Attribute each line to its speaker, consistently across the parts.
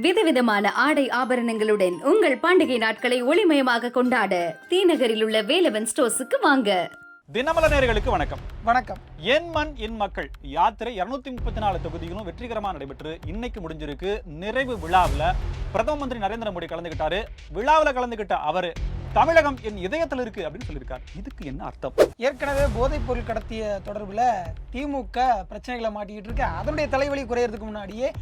Speaker 1: விதவிதமான ஆடை ஆபரணங்களுடன் உங்கள் பண்டிகை நாட்களை ஒளிமயமாக கொண்டாட தீநகரில் உள்ள வேலவன் ஸ்டோர்ஸுக்கு வாங்க.
Speaker 2: தினமல நேயர்களுக்கு வணக்கம்.
Speaker 3: வணக்கம்.
Speaker 2: என் மண் என் மக்கள் யாத்திரை இருநூத்தி முப்பத்தி நாலு தொகுதிகளும் வெற்றிகரமா நடைபெற்று இன்னைக்கு முடிஞ்சிருக்கு. நிறைவு விழாவில் பிரதம மந்திரி நரேந்திர மோடி கலந்துக்கிட்டாரு விழாவில் கலந்துக்கிட்ட அவரு தமிழகம் என் இதயத்தில் இருக்கு அப்படின்னு சொல்லியிருக்காரு. இதுக்கு என்ன அர்த்தம்?
Speaker 3: ஏற்கனவே போதைப் பொருள் கடத்திய தொடர்பில் திமுக பிரச்சனைகளை மாட்டிக்கிட்டு இருக்கு. அதனுடைய தலைவலி குறையறதுக்கு முன்னாடியே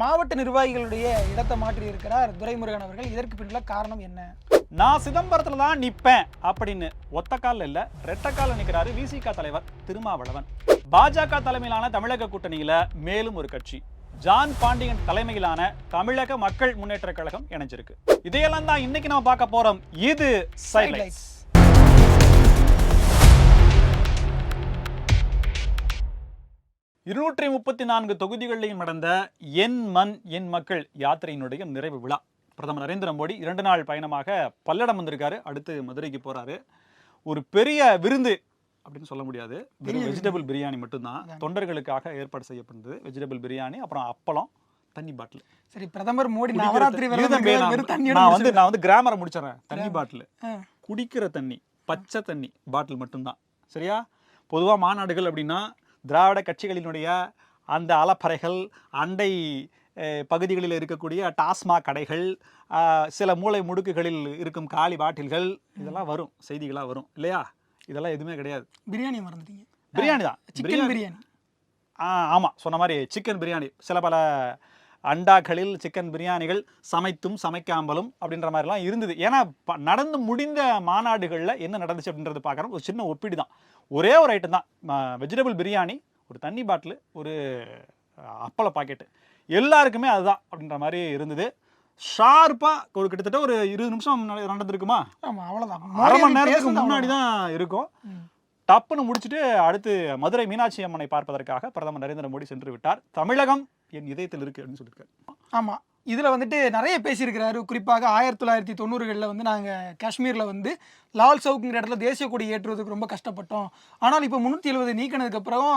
Speaker 3: மாவட்ட நிர்வாகிகளுடைய இடத்தை மாற்றி இருக்கிறார் துரைமுருகன் அவர்கள். இதற்கு பின்னுள்ள காரணம் என்ன?
Speaker 2: நான் சிதம்பரத்துல தான் நிப்பேன் அப்படின்னு ஒத்த கால்ல இல்ல ரெட்ட கால்ல நிக்கிறாரு விசிக தலைவர் திருமாவளவன். பாஜக தலைமையிலான தமிழக கூட்டணியில மேலும் ஒரு கட்சி. ஜான் பாண்டியன் தலைமையிலான தமிழக மக்கள் முன்னேற்ற கழகம் இணைஞ்சிருக்கு. இதையெல்லாம் தான் இன்னைக்கு நம்ம பார்க்க போறோம். இது சைட்லைட்ஸ் இருநூற்றி முப்பத்தி நான்கு தொகுதிகளிலும் நடந்த என் மண் என் மக்கள் யாத்திரையினுடைய நிறைவு விழா. பிரதமர் நரேந்திர மோடி இரண்டு நாள் பயணமாக பல்லடம் வந்திருக்காரு. அடுத்து மதுரைக்கு போறாரு. ஒரு பெரிய விருந்து அப்படின்னு சொல்ல முடியாது. வெறும் வெஜிடபிள் பிரியாணி மட்டும்தான். தொண்டர்களுக்காக ஏற்பாடு செய்யப்பட்டது. வெஜிடபிள் பிரியாணி அப்புறம் அப்பளம் தண்ணி பாட்டில்.
Speaker 3: சரி பிரதமர் மோடி நவராத்திரி
Speaker 2: நான் வந்து. நான் வந்து கிராமரை முடிச்சிடறேன். தண்ணி பாட்டில். குடிக்கிற தண்ணி பச்சை தண்ணி பாட்டில் மட்டும்தான். சரியா? பொதுவாக மாநாடுகள் அப்படின்னா திராவிட கட்சிகளினுடைய அந்த அலப்பறைகள் அண்டை பகுதிகளில் இருக்கக்கூடிய டாஸ்மாக் கடைகள் சில மூளை முடுக்குகளில் இருக்கும் காலி பாட்டில்கள் இதெல்லாம் வரும் செய்திகளாக வரும் இல்லையா? இதெல்லாம் எதுவுமே கிடையாது.
Speaker 3: பிரியாணி மறந்துட்டீங்க.
Speaker 2: பிரியாணி தான்
Speaker 3: சிக்கன் பிரியாணி.
Speaker 2: ஆ ஆமாம் சொன்ன மாதிரி சிக்கன் பிரியாணி. சில பல அண்டாக்களில் சிக்கன் பிரியாணிகள் சமைத்தும் சமைக்காமலும் அப்படின்ற மாதிரிலாம் இருந்தது. ஏன்னா நடந்து முடிந்த மாநாடுகளில் என்ன நடந்துச்சு அப்படின்றது பார்க்குறோம். ஒரு சின்ன ஒப்பீடு தான். ஒரே ஒரு ஐட்டம் தான். வெஜிடபிள் பிரியாணி ஒரு தண்ணி பாட்டில் ஒரு அப்பள பாக்கெட்டு எல்லாருக்குமே அதுதான் அப்படின்ற மாதிரி இருந்தது. ஷார்ப்பாக ஒரு கிட்டத்தட்ட ஒரு இருபது நிமிஷம் நட- நடந்திருக்குமா?
Speaker 3: ஆமா அவ்வளவுதான்.
Speaker 2: அரை மணி நேரத்துக்கு முன்னாடி. தான் இருக்கும். டப்புன்னு முடிச்சுட்டு அடுத்து மதுரை மீனாட்சி அம்மனை பார்ப்பதற்காக பிரதமர் நரேந்திர மோடி சென்று விட்டார். தமிழகம் என் இதயத்தில் இருக்கு அப்படின்னு சொல்லியிருக்காரு.
Speaker 3: ஆமாம் இதில் வந்துட்டு நிறைய பேசியிருக்கிறாரு. குறிப்பாக ஆயிரத்தி தொள்ளாயிரத்தி தொண்ணூறுகளில் வந்து நாங்கள் காஷ்மீரில் வந்து லால் சவுக்குங்கிற இடத்துல தேசிய கொடி ஏற்றுவதற்கு ரொம்ப கஷ்டப்பட்டோம். ஆனால் இப்போ முந்நூற்றி எழுபது நீக்கினதுக்கு அப்புறம்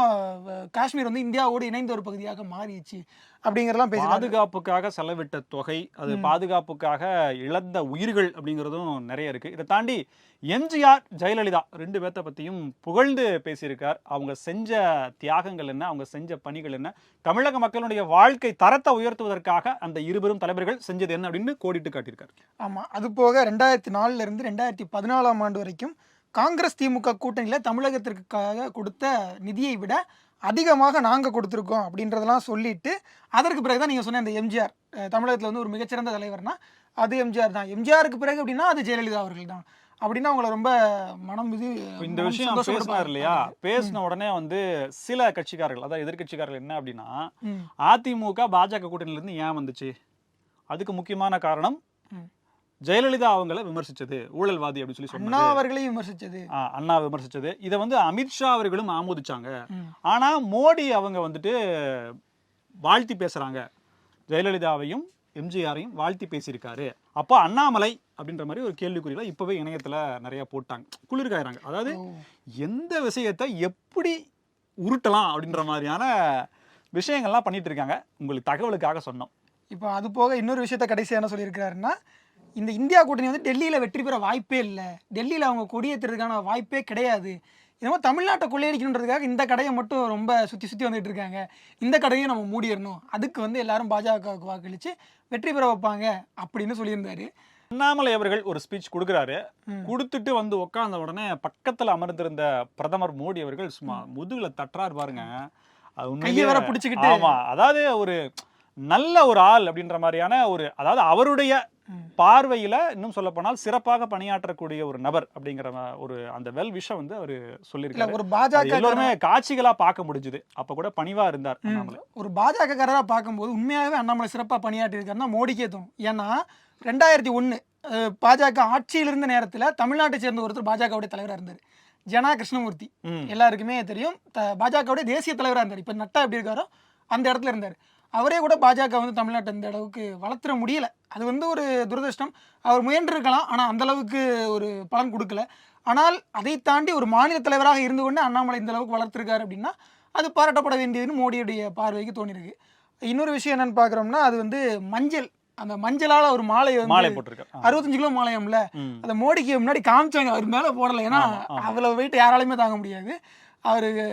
Speaker 3: காஷ்மீர் வந்து இந்தியாவோடு இணைந்த ஒரு பகுதியாக மாறிடுச்சு. அப்படிங்கிறதெல்லாம் பேசி
Speaker 2: பாதுகாப்புக்காக செலவிட்ட தொகை அது பாதுகாப்புக்காக இழந்த உயிர்கள் அப்படிங்கிறதும் நிறைய இருக்கு. இதை தாண்டி எம்ஜிஆர் ஜெயலலிதா ரெண்டு பேர்த்த பத்தியும் புகழ்ந்து பேசியிருக்கார். அவங்க செஞ்ச தியாகங்கள் என்ன அவங்க செஞ்ச பணிகள் என்ன தமிழக மக்களுடைய வாழ்க்கை தரத்தை உயர்த்துவதற்காக அந்த இருவரும் தலைவர்கள் செஞ்சது என்ன அப்படின்னு கோடிட்டு காட்டியிருக்காரு.
Speaker 3: ஆமா அது போக ரெண்டாயிரத்தி நாலுல இருந்து ரெண்டாயிரத்தி பதினாலாம் ஆண்டு வரைக்கும் காங்கிரஸ் திமுக கூட்டணியில் தமிழகத்திற்காக கொடுத்த நிதியை விட அதிகமாக நாங்கள் கொடுத்துருக்கோம் அப்படின்றதெல்லாம் சொல்லிட்டு அதற்கு பிறகு தான் நீங்கள் சொன்ன இந்த எம்ஜிஆர் தமிழகத்தில் வந்து ஒரு மிகச்சிறந்த தலைவர்னா அது எம்ஜிஆர் தான் எம்ஜிஆருக்கு பிறகு அப்படின்னா அது ஜெயலலிதா அவர்கள் தான் அப்படின்னா அவங்கள ரொம்ப மனம் இது
Speaker 2: இந்த விஷயம் பேசினார் இல்லையா. பேசின உடனே வந்து சில கட்சிக்காரர்கள் அதாவது எதிர்க்கட்சிக்காரர்கள் என்ன அப்படின்னா. அதிமுக பாஜக கூட்டணியில இருந்து ஏன் வந்துச்சு அதுக்கு முக்கியமான காரணம். ஜெயலலிதா அவங்கள விமர்சிச்சது ஊழல்வாதி அப்படின்னு சொல்லி சொன்னாங்க
Speaker 3: அவர்களையும் விமர்சிச்சது.
Speaker 2: அண்ணா விமர்சிச்சது. இதை வந்து அமித்ஷா அவர்களும் ஆமோதிச்சாங்க. ஆனா மோடி அவங்க வந்துட்டு வாழ்த்தி பேசுறாங்க. ஜெயலலிதாவையும் எம்ஜிஆரையும் வாழ்த்தி பேசியிருக்காரு. அப்போ அண்ணாமலை அப்படின்ற மாதிரி ஒரு கேள்விக்குறியில இப்பவே இணையத்துல நிறைய போட்டாங்க. குளிர்காயிறாங்க. அதாவது. எந்த விஷயத்தை எப்படி உருட்டலாம் அப்படின்ற மாதிரியான விஷயங்கள்லாம் பண்ணிட்டு இருக்காங்க. உங்களுக்கு தகவலுக்காக சொன்னோம்.
Speaker 3: இப்போ அது போக இன்னொரு விஷயத்த கடைசியாக என்ன சொல்லியிருக்கிறாருன்னா இந்த இந்தியா கூட்டணி வந்து டெல்லியில் வெற்றி பெற வாய்ப்பே இல்லை. டெல்லியில் அவங்க கொடியேற்றுறதுக்கான வாய்ப்பே கிடையாது. என்னமோ தமிழ்நாட்டை கொள்ளையடிக்கணுன்றதுக்காக இந்த கடையை மட்டும் ரொம்ப சுற்றி சுற்றி வந்துட்டு இருக்காங்க. இந்த கடையும் நம்ம மூடிடணும். அதுக்கு வந்து எல்லாரும் பாஜகவுக்கு வாக்களித்து வெற்றி பெற வைப்பாங்க அப்படின்னு சொல்லியிருந்தாரு.
Speaker 2: அண்ணாமலை அவர்கள் ஒரு ஸ்பீச் கொடுக்குறாரு. கொடுத்துட்டு வந்து உட்கார்ந்த உடனே பக்கத்துல அமர்ந்திருந்த பிரதமர் மோடி அவர்கள் சும்மா முதுகுல தட்டுறாரு பாருங்க. அது
Speaker 3: கையை
Speaker 2: உண்மையிலேயே
Speaker 3: வேற பிடிச்சிக்கிட்டு.
Speaker 2: ஆமா. அதாவது ஒரு நல்ல ஒரு ஆள் அப்படின்ற மாதிரியான ஒரு அதாவது அவருடைய. பார்வையில இன்னும் சொல்ல போனால் சிறப்பாக பணியாற்றக்கூடிய ஒரு நபர் அப்படிங்கிற ஒரு அந்த வெல் விஷம் வந்து அவர் சொல்லியிருக்காரு.
Speaker 3: ஒரு பாஜக
Speaker 2: எல்லோருமே காட்சிகளா பார்க்க முடிஞ்சுது. அப்ப கூட பணிவா இருந்தார்
Speaker 3: ஒரு பாஜகக்காரராக பார்க்கும்போது உண்மையாகவே அண்ணாமலை சிறப்பாக பணியாற்றியிருக்காருன்னா மோடிக்கே தோணும். ஏன்னா ரெண்டாயிரத்தி ஒன்று பாஜக ஆட்சியில் இருந்த நேரத்தில் தமிழ்நாட்டை சேர்ந்த ஒருத்தர் பாஜகவுடைய தலைவராக இருந்தார். ஜனா கிருஷ்ணமூர்த்தி. எல்லாருக்குமே தெரியும். பாஜகவுடைய தேசிய தலைவராக இருந்தார். இப்போ நட்டா எப்படி இருக்காரோ அந்த இடத்துல இருந்தார். அவரே கூட பாஜக வந்து தமிழ்நாட்டை இந்த அளவுக்கு வளர்த்துற முடியல. அது வந்து ஒரு துரதிருஷ்டம். அவர் முயன்றிருக்கலாம் ஆனால் அந்த அளவுக்கு ஒரு பலன் கொடுக்கல. ஆனால் அதை தாண்டி ஒரு மாநில தலைவராக இருந்து கொண்டு அண்ணாமலை இந்த அளவுக்கு வளர்த்துருக்காரு அப்படின்னா அது பாராட்டப்பட வேண்டியதுன்னு மோடியுடைய பார்வைக்கு தோணியிருக்கு. இன்னொரு விஷயம் என்னன்னு பாக்குறோம்னா அது வந்து மஞ்சள். அந்த மஞ்சளால ஒரு மாலை
Speaker 2: மாலை போட்டிருக்காரு.
Speaker 3: அறுபத்தஞ்சு கிலோ மாலையம்ல. அந்த மோடிக்கு முன்னாடி காமிச்சாங்க அவர் மேல போடல. ஏன்னா. அவ்வளவு வெயிட் யாராலையுமே தாங்க முடியாது. அவருக்கு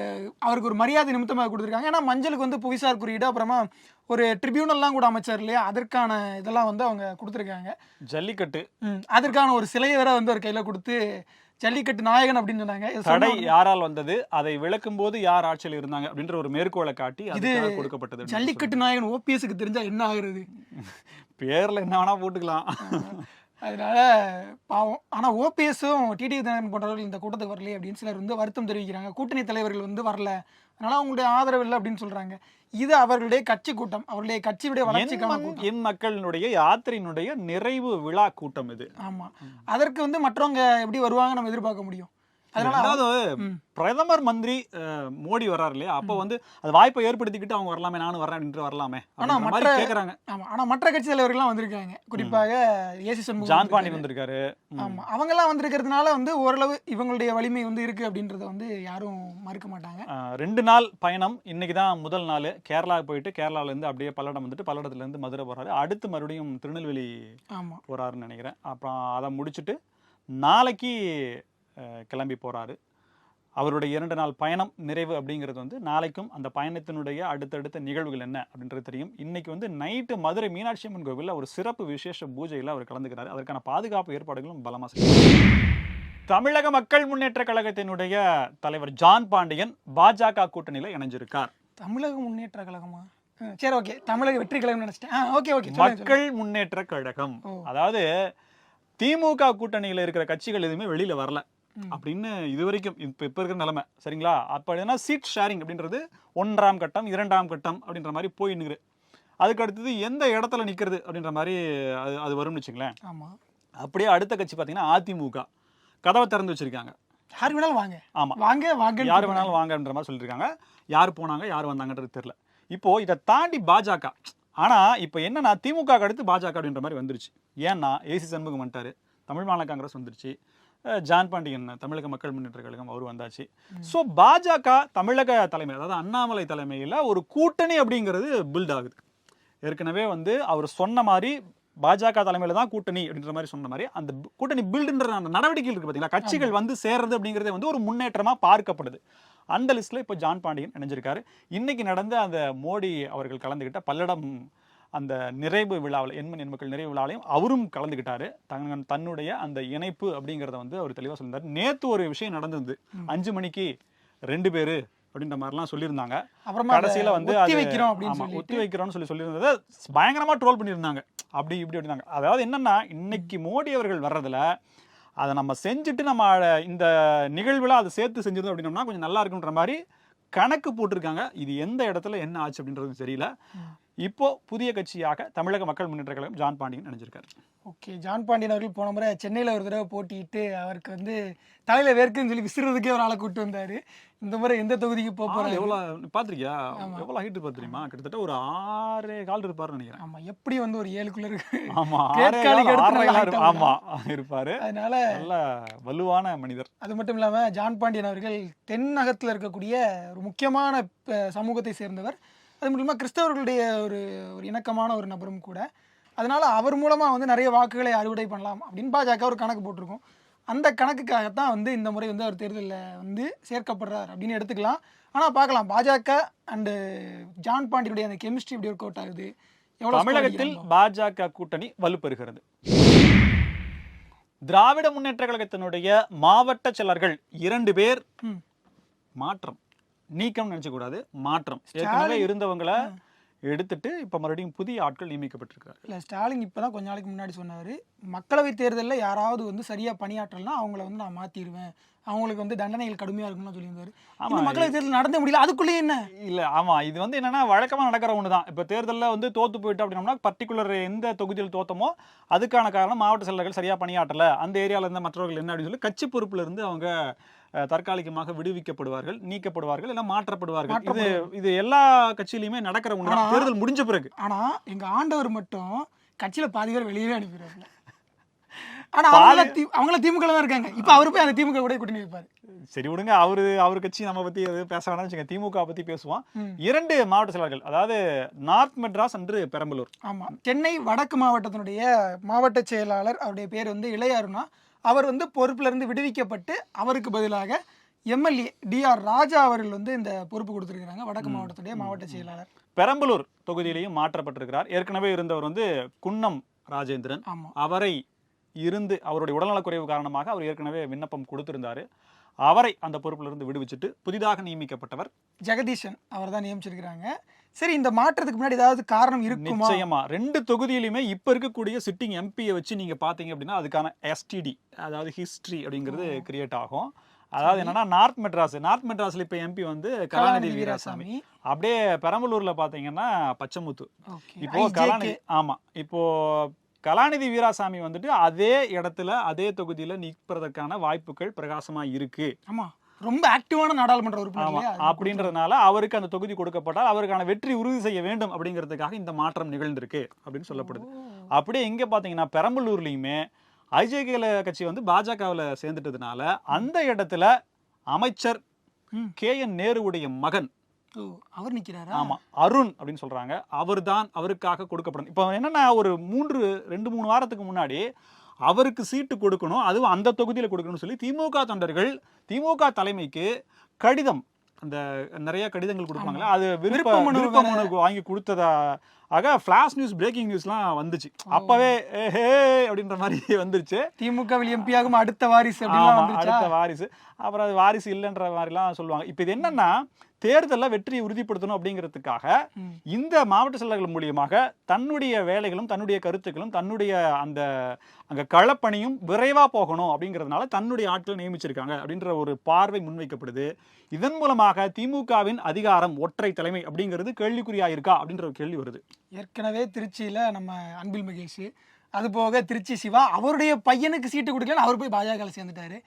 Speaker 3: அவருக்கு ஒரு மரியாதை நிமித்தமாக கொடுத்துருக்காங்க. ஏன்னா மஞ்சளுக்கு வந்து புவிசார் குறியீடு அப்புறமா ஒரு ட்ரிபியூனல்லாம் கூட அமைச்சார் இல்லையா? அதற்கான இதெல்லாம் வந்து அவங்க கொடுத்துருக்காங்க.
Speaker 2: ஜல்லிக்கட்டு.
Speaker 3: அதற்கான ஒரு சிலையை வேற வந்து ஒரு கையில கொடுத்து ஜல்லிக்கட்டு நாயகன் அப்படின்னு சொன்னாங்க. இது
Speaker 2: தடை யாரால் வந்தது? அதை விளக்கும் போது யார் ஆட்சியில் இருந்தாங்க? அப்படின்ற ஒரு மேற்கோளை காட்டி அதுக்காக கொடுக்கப்பட்டது
Speaker 3: ஜல்லிக்கட்டு நாயகன் ஓபிஎஸ்க்கு தெரிஞ்சா என்ன ஆகுறது.
Speaker 2: பேர்ல என்ன வேணா போட்டுக்கலாம்.
Speaker 3: அதனால பாவம். ஆனா ஓபிஎஸும் டிடி தினகரன் போன்றவர்கள் இந்த கூட்டத்துக்கு வரலையே அப்படின்னு சிலர் வந்து வருத்தம் தெரிவிக்கிறாங்க. கூட்டணி தலைவர்கள் வந்து வரல. அதனால அவங்களுடைய ஆதரவு இல்லை அப்படின்னு சொல்றாங்க. இது அவர்களுடைய கட்சி கூட்டம். அவர்களுடைய கட்சியுடைய வளர்ச்சிக்கான
Speaker 2: என் மக்களினுடைய யாத்திரையினுடைய நிறைவு விழா கூட்டம் இது.
Speaker 3: ஆமா. அதற்கு வந்து மற்றவங்க எப்படி வருவாங்க நம்ம எதிர்பார்க்க முடியும்.
Speaker 2: அதாவது. பிரதமர் மந்திரி மோடி வர்றாரு இல்லையா அப்ப வந்து அது வாய்ப்பை ஏற்படுத்திக்கிட்டு அவங்க வரலாமே நானும் வரேன் அப்படின்ட்டு வரலாமே
Speaker 3: ஆனா மற்ற-
Speaker 2: கேக்குறாங்க.
Speaker 3: ஆமா ஆனா மற்ற கட்சி தலைவர்கள்லாம் வந்திருக்காங்க. குறிப்பாக ஏசி சண்முகம்
Speaker 2: ஜான் பாண்டி
Speaker 3: வந்திருக்காரு. ஆமா அவங்கெல்லாம் வந்திருக்கிறதுனால வந்து ஓரளவு இவங்களுடைய வலிமை வந்து இருக்கு அப்படின்றத வந்து யாரும் மறுக்க மாட்டாங்க.
Speaker 2: ரெண்டு நாள் பயணம் இன்னைக்கு தான் முதல் நாள். கேரளா போயிட்டு கேரளால இருந்து அப்படியே பல்லடம் வந்துட்டு பல்லடத்துல இருந்து மதுரை போறாரு. அடுத்து மறுபடியும் திருநெல்வேலி
Speaker 3: ஆமா.
Speaker 2: போறாருன்னு நினைக்கிறேன். அப்புறம் அதை முடிச்சுட்டு நாளைக்கு கிளம்பி போறாரு. அவருடைய இரண்டு நாள் பயணம் நிறைவு அப்படிங்கிறது வந்து நாளைக்கும் அந்த பயணத்தினுடைய அடுத்தடுத்த நிகழ்வுகள் என்ன அப்படின்றது தெரியும். இன்னைக்கு வந்து நைட்டு மதுரை மீனாட்சி அம்மன் கோவிலில் ஒரு சிறப்பு விசேஷ பூஜையில் அவர் கலந்துக்கிறார். அதற்கான பாதுகாப்பு ஏற்பாடுகளும் பலமாக செய்யும் தமிழக மக்கள் முன்னேற்ற கழகத்தினுடைய தலைவர் ஜான் பாண்டியன் பாஜக கூட்டணியில் இணைஞ்சிருக்கார்.
Speaker 3: தமிழக முன்னேற்ற கழகமா? சரி ஓகே. தமிழக வெற்றி கழகம் நினைச்சிட்டேன். Okay okay.
Speaker 2: மக்கள் முன்னேற்ற கழகம். அதாவது திமுக கூட்டணியில் இருக்கிற கட்சிகள் எதுவுமே வெளியில வரல. அப்படின்னு இது வரைக்கும் இப்போ இப்போ இருக்கிற நிலைமை. சரிங்களா? அப்போ என்ன சீட் ஷேரிங் அப்படின்றது ஒன்றாம் கட்டம் இரண்டாம் கட்டம் அப்படின்ற மாதிரி போயின்னுக்குது அதுக்கு அடுத்தது எந்த இடத்துல நிற்கிறது அப்படின்ற மாதிரி அது அது வரும்னு வச்சுங்களேன்
Speaker 3: சொல்லுங்க. ஆமா.
Speaker 2: அப்படியே அடுத்த கட்சி பார்த்தீங்கன்னா அதிமுக. கதவை திறந்து வச்சிருக்காங்க.
Speaker 3: யார் வேணாலும் வாங்க.
Speaker 2: ஆமா.
Speaker 3: வாங்க வாங்க
Speaker 2: யார் வேணாலும் வாங்கன்ற மாதிரி சொல்லியிருக்காங்க யார் போனாங்க யார் வந்தாங்கன்றது தெரியல. இப்போ இதை தாண்டி பாஜக. ஆனா இப்போ என்னன்னா திமுக அடுத்து பாஜக அப்படின்ற மாதிரி வந்துருச்சு. ஏன்னா ஏசி சண்முகம் வந்துட்டாரு. தமிழ் மாநில காங்கிரஸ் வந்துருச்சு. ஜான் பாண்டியன் தமிழக மக்கள் முன்னேற்ற கழகம் அவர் வந்தாச்சு. ஸோ பாஜக தமிழக தலைமை அதாவது அண்ணாமலை தலைமையில் ஒரு கூட்டணி அப்படிங்கிறது பில்ட் ஆகுது. ஏற்கனவே வந்து அவர் சொன்ன மாதிரி பாஜக தலைமையில தான் கூட்டணி அப்படின்ற மாதிரி சொன்ன மாதிரி அந்த கூட்டணி பில்டுன்ற அந்த நடவடிக்கைகள் இருக்கு பார்த்தீங்களா கட்சிகள் வந்து சேர்றது அப்படிங்கிறதே வந்து ஒரு முன்னேற்றமா பார்க்கப்படுது. அந்த லிஸ்ட்ல இப்போ ஜான் பாண்டியன் இணைஞ்சிருக்காரு. இன்னைக்கு நடந்த அந்த மோடி அவர்கள் கலந்துக்கிட்ட பல்லடம் அந்த நிறைவு விழாவில் எண்மண் எண்மக்கள் நிறைவு விழாவிலையும் அவரும் கலந்துக்கிட்டாரு தன் தன்னுடைய அந்த இணைப்பு அப்படிங்கிறத வந்து அவர் தெளிவாக சொல்லியிருந்தார். நேத்து ஒரு விஷயம் நடந்தது. அஞ்சு மணிக்கு ரெண்டு பேரு அப்படின்ற மாதிரிலாம் சொல்லியிருந்தாங்க.
Speaker 3: அப்புறமா
Speaker 2: கடைசியில வந்து
Speaker 3: ஒத்தி வைக்கிறோம் அப்படின்னு
Speaker 2: ஒத்தி வைக்கிறோம்னு சொல்லி சொல்லியிருந்ததை பயங்கரமா ட்ரோல் பண்ணியிருந்தாங்க. அப்படி இப்படி அப்படின்னாங்க. அதாவது என்னன்னா இன்னைக்கு மோடி அவர்கள் வர்றதுல அதை நம்ம செஞ்சுட்டு நம்ம இந்த நிகழ்வுல அதை சேர்த்து செஞ்சிருந்தோம் அப்படின்னோம்னா கொஞ்சம் நல்லா இருக்குன்ற மாதிரி கணக்கு போட்டிருக்காங்க. இது எந்த இடத்துல என்ன ஆச்சு அப்படின்றது தெரியல. இப்போ புதிய கட்சியாக தமிழக மக்கள் முன்னேற்ற கழகம் ஜான் பாண்டியன் நினைச்சிருக்காரு
Speaker 3: ஓகே ஜான் பாண்டியன் அவர்கள் போன முறை சென்னையில் ஒரு தடவை போட்டியிட்டு அவருக்கு வந்து தலையில வேர்க்குன்னு சொல்லி விசிறதுக்கே ஒரு ஆளை கூட்டு வந்தாரு. இந்த முறை எந்த தொகுதிக்கு போக
Speaker 2: ஆள்
Speaker 3: போறாரு?
Speaker 2: எவ்வளவு பாத்திருக்கியா? எவ்வளவு ஹைட் இருப்பார் தெரியுமா கிட்டத்தட்ட ஒரு ஆறே கால் இருப்பாருன்னு நினைக்கிறேன்.
Speaker 3: ஆமா எப்படி வந்து ஒரு ஏழுக்குள்ள இருக்கு?
Speaker 2: ஆமா ஆறே
Speaker 3: கேட்காலிக்கு
Speaker 2: கால்,
Speaker 3: அடுத்து
Speaker 2: ஆறரை
Speaker 3: நல்லா
Speaker 2: கால்
Speaker 3: height ஆ
Speaker 2: ஆமா இருப்பாரு.
Speaker 3: அதனால
Speaker 2: நல்ல வலுவான மனிதர்.
Speaker 3: அது மட்டும் இல்லாம ஜான் பாண்டியன் அவர்கள் தென்னகத்தில் இருக்கக்கூடிய ஒரு முக்கியமான சமூகத்தை சேர்ந்தவர். அது இல்லாமல் கிறிஸ்தவர்களுடைய ஒரு ஒரு இணக்கமான ஒரு நபரும் கூட. அதனால அவர் மூலமா வந்து நிறைய வாக்குகளை அறுவடை பண்ணலாம் அப்படின்னு பாஜக ஒரு கணக்கு போட்டிருக்கோம். அந்த கணக்குக்காகத்தான் வந்து இந்த முறை வந்து அவர் தேர்தலில் வந்து சேர்க்கப்படுறார் அப்படின்னு எடுத்துக்கலாம். ஆனால் பார்க்கலாம். பாஜக அண்டு ஜான் பாண்டியனுடைய அந்த கெமிஸ்ட்ரி எப்படி ஒர்க் அவுட் ஆகுது. score
Speaker 2: தமிழகத்தில். பாஜக கூட்டணி வலுப்பெறுகிறது. திராவிட முன்னேற்ற கழகத்தினுடைய மாவட்ட செயலர்கள் இரண்டு பேர். மாற்றம். நீக்கம் நினைச்ச கூடாது மாற்றம் ஏற்கனவே இருந்தவங்களை எடுத்துட்டு இப்ப மறுபடியும் புதிய ஆட்கள் நியமிக்கப்பட்டிருக்காரு.
Speaker 3: இல்லை ஸ்டாலின் இப்போ தான் கொஞ்ச நாளைக்கு முன்னாடி சொன்னார் மக்களவைத் தேர்தலில் யாராவது வந்து சரியாக பணியாற்றலைன்னா அவங்கள வந்து நான் மாற்றிடுவேன் அவங்களுக்கு வந்து தண்டனைகள் கடுமையாக இருக்கும்னு சொல்லியிருந்தாரு.
Speaker 2: ஆமா,
Speaker 3: ஆமாம் மக்களவைத் தேர்தல் நடந்தே முடியல அதுக்குள்ளேயே என்ன?
Speaker 2: இல்ல ஆமா இது வந்து என்னன்னா வழக்கமா நடக்கிற ஒண்ணுதான். இப்ப தேர்தல்ல வந்து தோத்து போயிட்டு அப்படின்னோம்னா பர்டிகுலர் எந்த தொகுதியில் தோத்தமோ அதுக்கான காரணம் மாவட்ட செயலர்கள் சரியா பணியாற்றல. அந்த ஏரியால இருந்த மற்றவர்கள் என்ன அப்படின்னு சொல்லி கட்சி பொறுப்புல இருந்து அவங்க தற்காலிகமாக விடுவிக்கப்படுவார்கள் நீக்கப்படுவார்கள் இல்ல மாற்றப்படுவார்கள். இது இது எல்லா கட்சியிலுமே நடக்கிற
Speaker 3: ஆனா-
Speaker 2: தேர்தல் முடிஞ்ச பிறகு.
Speaker 3: ஆனால் எங்கள் ஆண்டவர் மட்டும் கட்சியில் பாதி பேர் வெளியவே அனுப்பிடுறாங்க ஆனா அவங்கள அவங்கள திமுக தான் இருக்காங்க. இப்ப அவரு போய் அந்த திமுக கூட கூட்டணி வைப்பாரு.
Speaker 2: சரி விடுங்க அவரு அவர் கட்சி நம்ம பத்தி எது பேச வேணாம்னு வச்சுக்கோங்க. திமுக பத்தி பேசுவோம். இரண்டு மாவட்ட செயலாளர்கள் அதாவது நார்த் மெட்ராஸ் அன்று பெரம்பலூர்.
Speaker 3: ஆமா. சென்னை வடக்கு மாவட்டத்தினுடைய மாவட்ட செயலாளர் அவருடைய பேர் வந்து இளையாருனா அவர் வந்து பொறுப்புல இருந்து விடுவிக்கப்பட்டு அவருக்கு பதிலாக எம்எல்ஏ டிஆர் ராஜா அவர்கள் வந்து இந்த பொறுப்பு கொடுத்திருக்கிறாங்க. வடக்கு மாவட்டத்துடைய மாவட்ட செயலாளர்.
Speaker 2: பெரம்பலூர் தொகுதியிலையும் மாற்றப்பட்டிருக்கிறார். ஏற்கனவே இருந்தவர் வந்து குன்னம் ராஜேந்திரன். அவரை இருந்து அவருடைய உடல்நலக்குறைவு காரணமாக அவர் ஏற்கனவே விண்ணப்பம் கொடுத்திருந்தாரு. அவரை அந்த பொறுப்புல இருந்து விடுவிச்சுட்டு புதிதாக நியமிக்கப்பட்டவர்
Speaker 3: ஜெகதீஷன் அவர் தான் நியமிச்சிருக்கிறாங்க. சரி இந்த மாற்றத்துக்கு முன்னாடி ஏதாவது காரணம் இருக்குமா?
Speaker 2: நிச்சயமா. ரெண்டு தொகுதியிலுமே இப்ப இருக்கக்கூடிய சிட்டிங் எம்பியை வச்சு நீங்க பாத்தீங்க அப்படின்னா அதுக்கான எஸ்டிடி அதாவது ஹிஸ்டரி அப்படிங்கிறது கிரியேட் ஆகும். அதாவது என்னன்னா நார்த் மெட்ராஸ் நார்த் மெட்ராஸ்ல இப்ப எம்பி வந்து கலாநிதி வீராசாமி. அப்படியே பெரம்பலூர்ல பாத்தீங்கன்னா பச்சமுத்து. இப்போ கலாநிதி ஆமா. இப்போ கலாநிதி வீராசாமி வந்துட்டு அதே இடத்துல அதே தொகுதியில நிற்பதற்கான வாய்ப்புகள் பிரகாசமா இருக்கு.
Speaker 3: ஆமா. ரொம்ப ஆக்டிவான நாடாளுமன்ற உறுப்பினர்?
Speaker 2: அப்படின்றதுனால அவருக்கு அந்த தொகுதி கொடுக்கப்பட்டால் அவருக்கான வெற்றி உறுதி செய்ய வேண்டும் அப்படிங்கிறதுக்காக இந்த மாற்றம் நிகழ்ந்திருக்கு அப்படின்னு சொல்லப்படுது. அப்படியே இங்க பாத்தீங்கன்னா பெரம்பலூர்லயுமே ஐஜேகேல கட்சி வந்து பாஜகவுல சேர்ந்துட்டதுனால அந்த இடத்துல அமைச்சர். கே என் நேருவுடைய மகன்
Speaker 3: அவர் நிக்கிறாரா?
Speaker 2: ஆமா அருண் அப்படின்னு சொல்றாங்க. அவர்தான் அவருக்காக கொடுக்கப்படும். இப்போ என்னன்னா ஒரு மூன்று ரெண்டு மூணு வாரத்துக்கு முன்னாடி அவருக்கு சீட்டு கொடுக்கணும் அதுவும் அந்த தொகுதியில கொடுக்கணும்னு சொல்லி திமுக தொண்டர்கள் திமுக தலைமைக்கு கடிதம் அந்த நிறைய கடிதங்கள் கொடுப்பாங்களே அது விருப்ப
Speaker 3: விருப்ப
Speaker 2: வாங்கி கொடுத்ததா ஆக ஃபிளாஷ் நியூஸ் பிரேக்கிங் நியூஸ்லாம் வந்துச்சு. அப்பவே ஹே அப்படின்ற மாதிரி வந்துருச்சு.
Speaker 3: திமுக வில் எம்பியாகும் அடுத்த வாரிசு
Speaker 2: அடுத்த வாரிசு. அப்புறம் அது வாரிசு இல்லைன்ற மாதிரிலாம் சொல்லுவாங்க. இப்போ இது என்னன்னா தேர்தலில் வெற்றியை உறுதிப்படுத்தணும் அப்படிங்கிறதுக்காக. இந்த மாவட்ட செயலர்கள் மூலியமாக தன்னுடைய வேலைகளும் தன்னுடைய கருத்துக்களும் தன்னுடைய அந்த அங்க களப்பணியும் விரைவா போகணும் அப்படிங்கிறதுனால தன்னுடைய ஆட்களை நியமிச்சிருக்காங்க அப்படின்ற ஒரு பார்வை முன்வைக்கப்படுது. இதன் மூலமாக திமுகவின் அதிகாரம் ஒற்றை தலைமை அப்படிங்கிறது கேள்விக்குறியா இருக்கா அப்படின்ற ஒரு கேள்வி வருது.
Speaker 3: ஏற்கனவே திருச்சியில நம்ம அன்பில் மகேஷ் அது போக திருச்சி சிவா அவருடைய பையனுக்கு சீட்டு கொடுக்கலன்னு அவர் போய் பாஜக சேர்ந்துட்டாரு.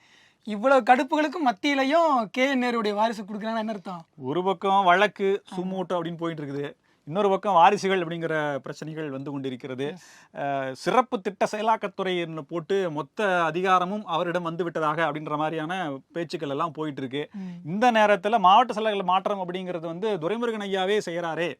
Speaker 3: இவ்வளவு கடுப்புகளுக்கும் மத்தியிலையும் கே என் நேருடைய வாரிசு கொடுக்குறாங்கன்னா என்ன அர்த்தம்?
Speaker 2: ஒரு பக்கம் வழக்கு சுமூட்டு அப்படின்னு போயிட்டு இருக்குது. இன்னொரு பக்கம் வாரிசுகள் அப்படிங்கிற பிரச்சனைகள் வந்து கொண்டிருக்கிறது. சிறப்பு திட்ட செயலாக்கத்துறை போட்டு மொத்த அதிகாரமும் அவரிடம் வந்து விட்டதாக அப்படின்ற மாதிரியான பேச்சுக்கள் எல்லாம் போயிட்டு இருக்கு. இந்த நேரத்துல மாவட்ட செயலர்கள் மாற்றம் அப்படிங்கிறது வந்து துரைமுருகன் ஐயாவே செய்யறாரே.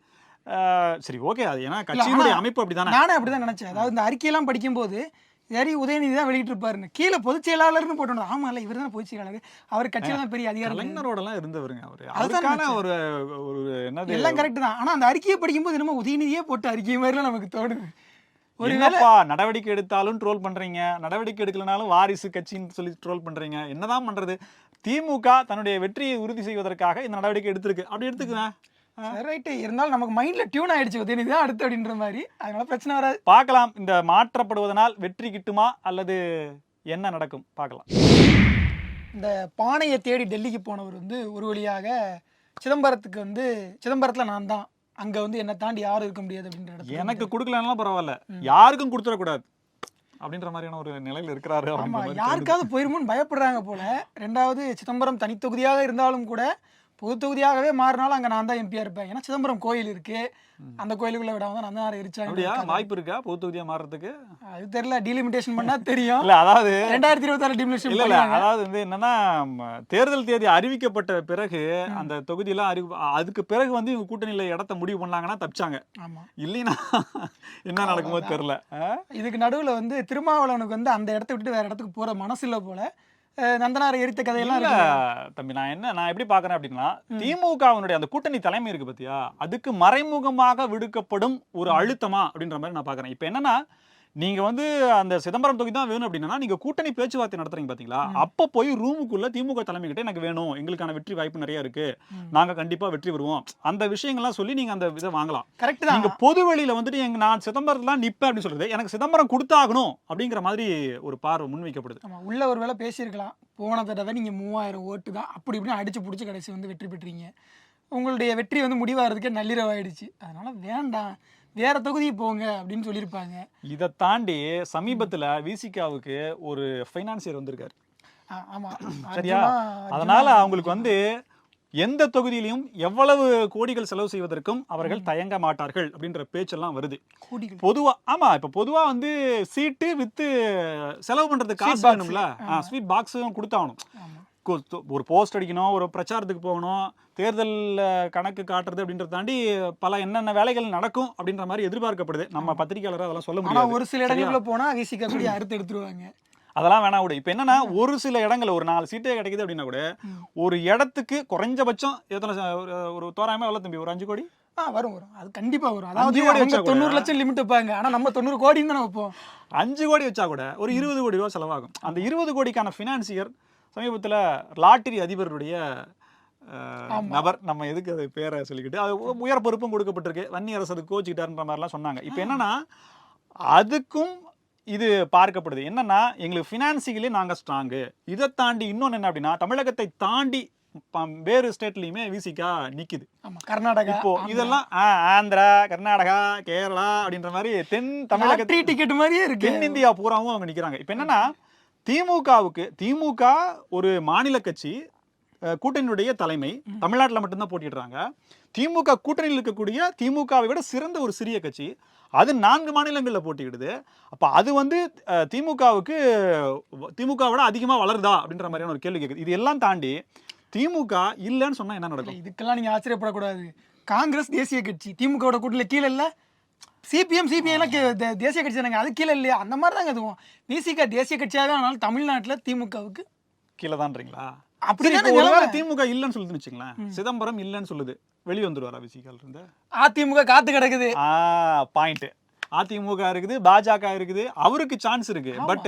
Speaker 2: அஹ், சரி ஓகே அது ஏன்னா கட்சியினுடைய அமைப்பு அப்படிதானே?
Speaker 3: நானே அப்படிதான் நினைச்சேன். அதாவது இந்த அறிக்கையெல்லாம் படிக்கும்போது சரி உதயநிதி தான் வெளியிட்டு இருப்பாருன்னு கீழே பொதுச் செயலாளர்னு போட்டோம் ஆமா இல்ல இவர் தான் பொதுச் செயலாளர். அவர் கட்சியில தான் பெரிய அதிகாரம்
Speaker 2: எல்லாம் இருந்தவருங்க அவரு. அதுக்கான. ஒரு ஒரு என்னது?
Speaker 3: எல்லாம் கரெக்ட் தான். ஆனா அந்த அறிக்கையை படிக்கும்போது என்னமோ உதயநிதியே போட்டு அறிக்கை மாதிரிலாம் நமக்கு தோணுது. ஒரு
Speaker 2: என்னப்பா நடவடிக்கை எடுத்தாலும் ட்ரோல் பண்றீங்க. நடவடிக்கை எடுக்கலனாலும் வாரிசு கட்சின்னு சொல்லி ட்ரோல் பண்றீங்க. என்னதான் பண்றது? திமுக தன்னுடைய வெற்றியை உறுதி செய்வதற்காக இந்த நடவடிக்கை எடுத்திருக்கு. அப்படி எடுத்துக்குவேன்.
Speaker 3: ரைட்டு இருந்தாலும் நமக்கு மைண்ட்ல டியூன் ஆயிடுச்சு உதயநிதி. தான் அடுத்து அப்படின்ற மாதிரி. அதனால பிரச்சனை வராது.
Speaker 2: பார்க்கலாம். இந்த மாற்றப்படுவதனால் வெற்றி கிட்டுமா அல்லது என்ன நடக்கும்? பார்க்கலாம்.
Speaker 3: இந்த பானையை தேடி டெல்லிக்கு போனவர் வந்து ஒரு வழியாக சிதம்பரத்துக்கு வந்து சிதம்பரத்துல நான் தான். அங்க வந்து என்னை தாண்டி யாரும் இருக்க முடியாது அப்படின்ற இடத்துல
Speaker 2: எனக்கு கொடுக்கலனாலும் பரவாயில்ல. யாருக்கும் கொடுத்துடக்கூடாது. அப்படின்ற மாதிரியான ஒரு நிலையில இருக்கிறாரு.
Speaker 3: யாருக்காவது போயிருமோன்னு பயப்படுறாங்க போல. ரெண்டாவது சிதம்பரம் தனி தொகுதியாக இருந்தாலும் கூட பொது தொகுதியாகவே மாறினாலும் அங்க நான் தான் எம்பியா இருப்பேன். ஏன்னா சிதம்பரம் கோயில் இருக்கு. அந்த கோயிலுக்குள்ள விடாம தான்
Speaker 2: அப்படியா?
Speaker 3: எரிச்சாங்க
Speaker 2: வாய்ப்பு இருக்கா பொது தொகுதியா மாறுறதுக்கு?
Speaker 3: அது தெரியல. டீலிமிட்டேஷன் பண்ணா தெரியும்.
Speaker 2: இல்ல அதாவது
Speaker 3: ரெண்டாயிரத்தி இருபத்தாறு டீலிமிட்டேஷன்
Speaker 2: இல்ல அதாவது வந்து என்னன்னா தேர்தல் தேதி அறிவிக்கப்பட்ட பிறகு அந்த தொகுதியெல்லாம் அறிவி அதுக்கு பிறகு வந்து இவங்க கூட்டணியில இடத்த முடிவு பண்ணாங்கன்னா தப்பிச்சாங்க.
Speaker 3: ஆமா.
Speaker 2: இல்லைன்னா என்ன நடக்குமோ தெரியல. ஆ?
Speaker 3: இதுக்கு நடுவுல வந்து திருமாவளவனுக்கு வந்து அந்த இடத்த விட்டு வேற இடத்துக்கு போற மனசு இல்ல போல. நந்தனாரை எரித்த கதையெல்லாம்
Speaker 2: இல்ல தம்பி நான் என்ன நான் எப்படி பாக்குறேன் அப்படின்னா திமுகவினுடைய அந்த கூட்டணி தலைமை இருக்கு பாத்தியா? அதுக்கு மறைமுகமாக விடுக்கப்படும் ஒரு அழுத்தமா அப்படின்ற மாதிரி நான் பாக்குறேன் இப்ப என்னன்னா நீங்க வந்து அந்த சிதம்பரம் தொகுதி தான் வேணும் அப்படின்னா நீங்க கூட்டணி பேச்சுவார்த்தை நடத்துறீங்க பாத்தீங்களா? அப்ப போய் ரூமுக்குள்ள திமுக தலைமை கிட்ட எனக்கு வேணும். எங்களுக்கான வெற்றி வாய்ப்பு நிறைய இருக்கு.
Speaker 3: ம்.
Speaker 2: நாங்க கண்டிப்பா வெற்றி வருவோம் அந்த விஷயங்கள்லாம் சொல்லி நீங்க அந்த இதை வாங்கலாம்.
Speaker 3: கரெக்ட் தான்.
Speaker 2: நீங்க பொது வெளியில வந்துட்டு எங்க நான் சிதம்பரத்துலாம் நிப்பேன் அப்படின்னு சொல்றது எனக்கு சிதம்பரம் கொடுத்தாகணும் அப்படிங்கிற மாதிரி ஒரு பார்வை முன்வைக்கப்படுது.
Speaker 3: உள்ள ஒரு வேளை பேசியிருக்கலாம். போன தடவை நீங்க மூவாயிரம் ஓட்டு தான் அப்படி இப்படின்னு அடிச்சு பிடிச்சி கடைசி வந்து வெற்றி பெற்றீங்க. உங்களுடைய வெற்றி வந்து முடிவாகிறதுக்கே நள்ளிரவு ஆயிடுச்சு அதனால வேண்டாம். வேற தொகுதிக்கு போங்க அப்படின்னு சொல்லியிருப்பாங்க.
Speaker 2: இதை தாண்டி சமீபத்துல விசிகாவுக்கு ஒரு ஃபைனான்சியர் வந்திருக்காரு. சரியா? அதனால அவங்களுக்கு வந்து எந்த தொகுதியிலையும் எவ்வளவு கோடிகள் செலவு செய்வதற்கும் அவர்கள் தயங்க மாட்டார்கள் அப்படின்ற பேச்செல்லாம் வருது. பொதுவா ஆமா இப்ப பொதுவா வந்து சீட்டு வித்து செலவு பண்றதுக்கு காசு. வேணும்ல. ஸ்வீட் பாக்ஸும் கொடுத்தாகணும். ஒரு போஸ்ட் அடிக்கணும் ஒரு பிரச்சாரத்துக்கு போகணும் தேர்தல் கணக்கு காட்டுறது அப்படின்றத தாண்டி பல என்னென்ன வேலைகள் நடக்கும் அப்படின்ற மாதிரி எதிர்பார்க்கப்படுது. நம்ம பத்திரிகையாளர் அதெல்லாம் சொல்ல
Speaker 3: ஆனா
Speaker 2: முடியாது.
Speaker 3: ஒரு சில இடங்களுக்குள்ள போனா விசிக கூடிய அறுத்து எடுத்துருவாங்க.
Speaker 2: அதெல்லாம் வேணா விடு. இப்போ என்னன்னா ஒரு சில இடங்கள்ல ஒரு நாலு சீட்டே கிடைக்குது அப்படின்னா கூட ஒரு இடத்துக்கு குறைஞ்சபட்சம் எத்தனை ஒரு- தோராயமா எவ்வளவு தம்பி? ஒரு அஞ்சு கோடி?
Speaker 3: ஆ வரும் வரும். அது கண்டிப்பா வரும். அதாவது
Speaker 2: கோடி கூட.
Speaker 3: தொண்ணூறு லட்சம் லிமிட் வைப்பாங்க. ஆனா நம்ம தொண்ணூறு கோடின்னு தானே வைப்போம்.
Speaker 2: அஞ்சு கோடி வச்சா கூட ஒரு இருபது கோடி ரூபா செலவாகும். அந்த இருபது கோடிக்கான ஃபினான்சியர் சமீபத்துல லாட்டரி அதிபருடைய நபர் நம்ம எதுக்கு அது பேரை சொல்லிக்கிட்டு அது உயர் பொறுப்பும் கொடுக்கப்பட்டிருக்கு. வன்னி அரசு கோச்சிக்கிட்டாருன்ற மாதிரிலாம் சொன்னாங்க. இப்போ என்னன்னா அதுக்கும் இது பார்க்கப்படுது. என்னன்னா எங்களுக்கு ஃபினான்சியலி நாங்க ஸ்ட்ராங்கு இதை தாண்டி இன்னொன்று என்ன அப்படின்னா தமிழகத்தை தாண்டி வேறு ஸ்டேட்லயுமே விசிகா நிக்குது.
Speaker 3: கர்நாடகா
Speaker 2: இப்போ இதெல்லாம் ஆந்திரா கர்நாடகா கேரளா அப்படின்ற மாதிரி தென் தமிழக
Speaker 3: டிக்கெட் மாதிரியே இருக்கு.
Speaker 2: தென்னிந்தியா பூராவும் அவங்க நிக்கிறாங்க. இப்போ என்னன்னா திமுகவுக்கு திமுக ஒரு மாநில கட்சி கூட்டணியுடைய தலைமை தமிழ்நாட்டில் மட்டும்தான் போட்டிடுறாங்க திமுக கூட்டணியில் இருக்கக்கூடிய திமுகவை விட சிறந்த ஒரு சிறிய கட்சி அது நான்கு மாநிலங்களில் போட்டியிடுது. அப்போ அது வந்து திமுகவுக்கு திமுக விட அதிகமாக வளருதா அப்படின்ற மாதிரியான ஒரு கேள்வி கேட்குது இது எல்லாம் தாண்டி திமுக இல்லைன்னு சொன்னா என்ன நடக்கும்?
Speaker 3: இதுக்கெல்லாம் நீங்க ஆச்சரியப்படக்கூடாது. காங்கிரஸ் தேசிய கட்சி திமுகவோட கூட்டணியில கீழே இல்ல சிபிஎம் சிபிஐ எல்லாம் கீ- தே- தேசிய கட்சி தானங்க. அது கீழே இல்லையா? அந்த மாதிரி தாங்க இதுவும் விசிக தேசிய கட்சியாக ஆனாலும் தமிழ்நாட்டுல திமுகவுக்கு
Speaker 2: கீழே தான்றீங்களா
Speaker 3: நிலைமை.
Speaker 2: திமுக இல்லைன்னு சொல்லுதுன்னு வச்சுங்களேன் சிதம்பரம் இல்லைன்னு சொல்லுது. வெளியே வந்துருவாரா விசிகால் இருந்து?
Speaker 3: அதிமுக காத்து கிடக்குது.
Speaker 2: பாயிண்ட் அதிமுக இருக்குது பாஜக இருக்குது. அவருக்கு சான்ஸ் இருக்கு. பட்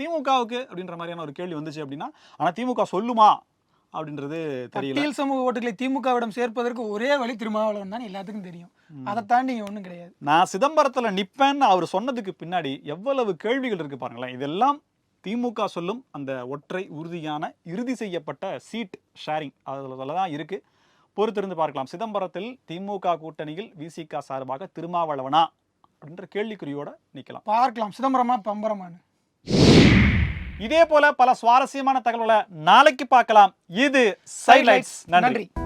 Speaker 2: திமுகவுக்கு அப்படின்ற மாதிரியான ஒரு கேள்வி வந்துச்சு அப்படின்னா ஆனா திமுக சொல்லுமா? அப்படின்றது தெரியல.
Speaker 3: சமூக ஓட்டுகளை திமுகவிடம் சேர்ப்பதற்கு ஒரே வழி திருமாவளவன் தான் எல்லாத்துக்கும் தெரியும். அதை தாண்டி ஒண்ணும் கிடையாது.
Speaker 2: நான் சிதம்பரத்துல நிப்பேன்னு அவர் சொன்னதுக்கு பின்னாடி எவ்வளவு கேள்விகள் இருக்கு பாருங்களேன். இதெல்லாம் திமுக சொல்லும் அந்த ஒற்றை உறுதியான இறுதி செய்யப்பட்ட சீட் ஷேரிங் அதில் தான் இருக்கு. பொறுத்திருந்து பார்க்கலாம். சிதம்பரத்தில் திமுக கூட்டணியில் விசிக சார்பாக திருமாவளவனா அப்படின்ற கேள்விக்குறியோட நிக்கலாம்.
Speaker 3: பார்க்கலாம். சிதம்பரமா பம்பரமான்னு.
Speaker 2: இதே போல பல சுவாரஸ்யமான தகவல்களை நாளைக்கு பார்க்கலாம். இது நன்றி.
Speaker 3: நன்றி.